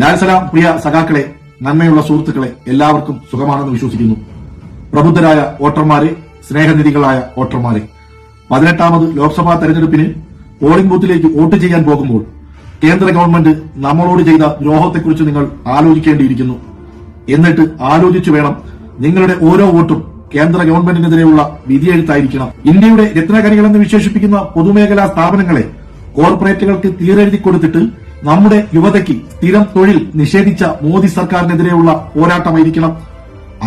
ലാൽസലാം പ്രിയ സഖാക്കളെ നന്മയുള്ള സുഹൃത്തുക്കളെ എല്ലാവർക്കും സുഖമാണെന്ന് വിശ്വസിക്കുന്നു. പ്രബുദ്ധരായ വോട്ടർമാരെ സ്നേഹനിധികളായ വോട്ടർമാരെ പതിനെട്ടാമത് ലോക്സഭാ തെരഞ്ഞെടുപ്പിന് പോളിംഗ് ബൂത്തിലേക്ക് വോട്ട് ചെയ്യാൻ പോകുമ്പോൾ കേന്ദ്ര ഗവൺമെന്റ് നമ്മളോട് ചെയ്ത ദ്രോഹത്തെക്കുറിച്ച് നിങ്ങൾ ആലോചിക്കേണ്ടിയിരിക്കുന്നു. എന്നിട്ട് ആലോചിച്ചു വേണം നിങ്ങളുടെ ഓരോ വോട്ടും കേന്ദ്ര ഗവൺമെന്റിനെതിരെയുള്ള വിധിയെഴുത്തായിരിക്കണം. ഇന്ത്യയുടെ രത്നകനികളെന്ന് വിശേഷിപ്പിക്കുന്ന പൊതുമേഖലാ സ്ഥാപനങ്ങളെ കോർപ്പറേറ്റുകൾക്ക് തീരെഴുതി കൊടുത്തിട്ട് നമ്മുടെ യുവതയ്ക്ക് സ്ഥിരം തൊഴിൽ നിഷേധിച്ച മോദി സർക്കാരിനെതിരെയുള്ള പോരാട്ടമായിരിക്കണം.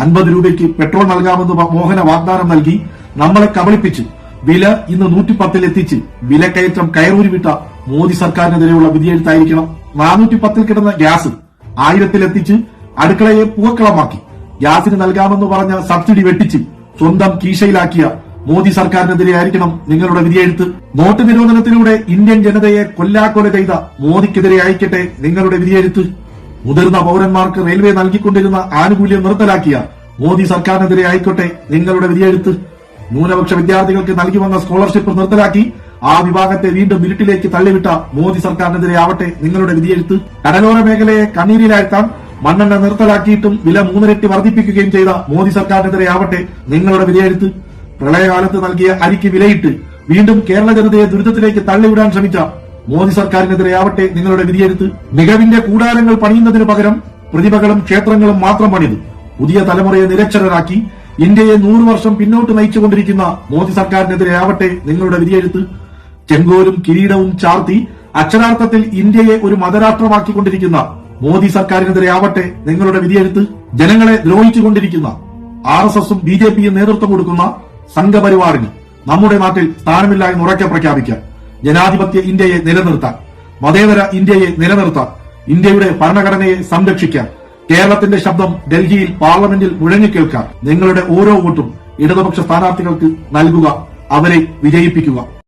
അൻപത് രൂപയ്ക്ക് പെട്രോൾ നൽകാമെന്ന് മോഹന വാഗ്ദാനം നൽകി നമ്മളെ കബളിപ്പിച്ച് വില ഇന്ന് നൂറ്റിപ്പത്തിൽ എത്തിച്ച് വിലക്കയറ്റം കയറൂരി വിട്ട മോദി സർക്കാരിനെതിരെയുള്ള വിധിയെഴുത്തായിരിക്കണം. നാനൂറ്റി പത്തിൽ കിടന്ന ഗ്യാസ് ആയിരത്തിലെത്തിച്ച് അടുക്കളയെ പൂക്കളമാക്കി ഗ്യാസിന് നൽകാമെന്ന് പറഞ്ഞ സബ്സിഡി വെട്ടിച്ച് സ്വന്തം കീശയിലാക്കിയ മോദി സർക്കാരിനെതിരെ ആയിരിക്കണം നിങ്ങളുടെ വിധിയെഴുത്ത്. നോട്ട് നിരോധനത്തിലൂടെ ഇന്ത്യൻ ജനതയെ കൊല്ലാക്കൊല ചെയ്ത മോദിക്കെതിരെ ആയിക്കട്ടെ നിങ്ങളുടെ വിധിയെഴുത്ത്. മുതിർന്ന പൌരന്മാർക്ക് റെയിൽവേ നൽകിക്കൊണ്ടിരുന്ന ആനുകൂല്യം നിർത്തലാക്കിയ മോദി സർക്കാരിനെതിരെ ആയിക്കോട്ടെ നിങ്ങളുടെ വിധിയെഴുത്ത്. ന്യൂനപക്ഷ വിദ്യാർത്ഥികൾക്ക് നൽകി വന്ന സ്കോളർഷിപ്പ് നിർത്തലാക്കി ആ വിഭാഗത്തെ വീണ്ടും ഇരുട്ടിലേക്ക് തള്ളിവിട്ട മോദി സർക്കാരിനെതിരെ ആവട്ടെ നിങ്ങളുടെ വിധിയെഴുത്ത്. കടലോര മേഖലയെ കണ്ണീരിലാഴ്ത്താൻ മണ്ണെണ്ണ നിർത്തലാക്കിയിട്ടും വില മൂന്നിരട്ടി വർദ്ധിപ്പിക്കുകയും ചെയ്ത മോദി സർക്കാരിനെതിരെ ആവട്ടെ നിങ്ങളുടെ വിധിയെഴുത്ത്. പ്രളയകാലത്ത് നൽകിയ അരിക്ക് വിലയിട്ട് വീണ്ടും കേരള ജനതയെ ദുരിതത്തിലേക്ക് തള്ളിവിടാൻ ശ്രമിച്ച മോദി സർക്കാരിനെതിരെ ആവട്ടെ നിങ്ങളുടെ വിധിയെഴുത്ത്. മികവിന്റെ കൂടാരങ്ങൾ പണിയുന്നതിന് പകരം പ്രതിഭകളും ക്ഷേത്രങ്ങളും മാത്രം പണിതു പുതിയ തലമുറയെ നിരക്ഷരരാക്കി ഇന്ത്യയെ നൂറ് വർഷം പിന്നോട്ട് നയിച്ചുകൊണ്ടിരിക്കുന്ന മോദി സർക്കാരിനെതിരെ ആവട്ടെ നിങ്ങളുടെ വിധിയെഴുത്ത്. ചെങ്കോലും കിരീടവും ചാർത്തി അക്ഷരാർത്ഥത്തിൽ ഇന്ത്യയെ ഒരു മതരാഷ്ട്രമാക്കിക്കൊണ്ടിരിക്കുന്ന മോദി സർക്കാരിനെതിരെ ആവട്ടെ നിങ്ങളുടെ വിധിയെഴുത്ത്. ജനങ്ങളെ ദ്രോഹിച്ചുകൊണ്ടിരിക്കുന്ന ആർ എസ് എസും ബി ജെ പിയും നേതൃത്വം കൊടുക്കുന്ന സംഘപരിവാറിന് നമ്മുടെ നാട്ടിൽ സ്ഥാനമില്ല ഉറക്കെ പ്രഖ്യാപിക്കാൻ ജനാധിപത്യ ഇന്ത്യയെ നിലനിർത്താൻ മതേതര ഇന്ത്യയെ നിലനിർത്താൻ ഇന്ത്യയുടെ ഭരണഘടനയെ സംരക്ഷിക്കാൻ കേരളത്തിന്റെ ശബ്ദം ഡൽഹിയിൽ പാർലമെന്റിൽ മുഴങ്ങിക്കേൾക്കാൻ നിങ്ങളുടെ ഓരോ വോട്ടും ഇടതുപക്ഷ സ്ഥാനാർത്ഥികൾക്ക് നൽകുക അവരെ വിജയിപ്പിക്കുക.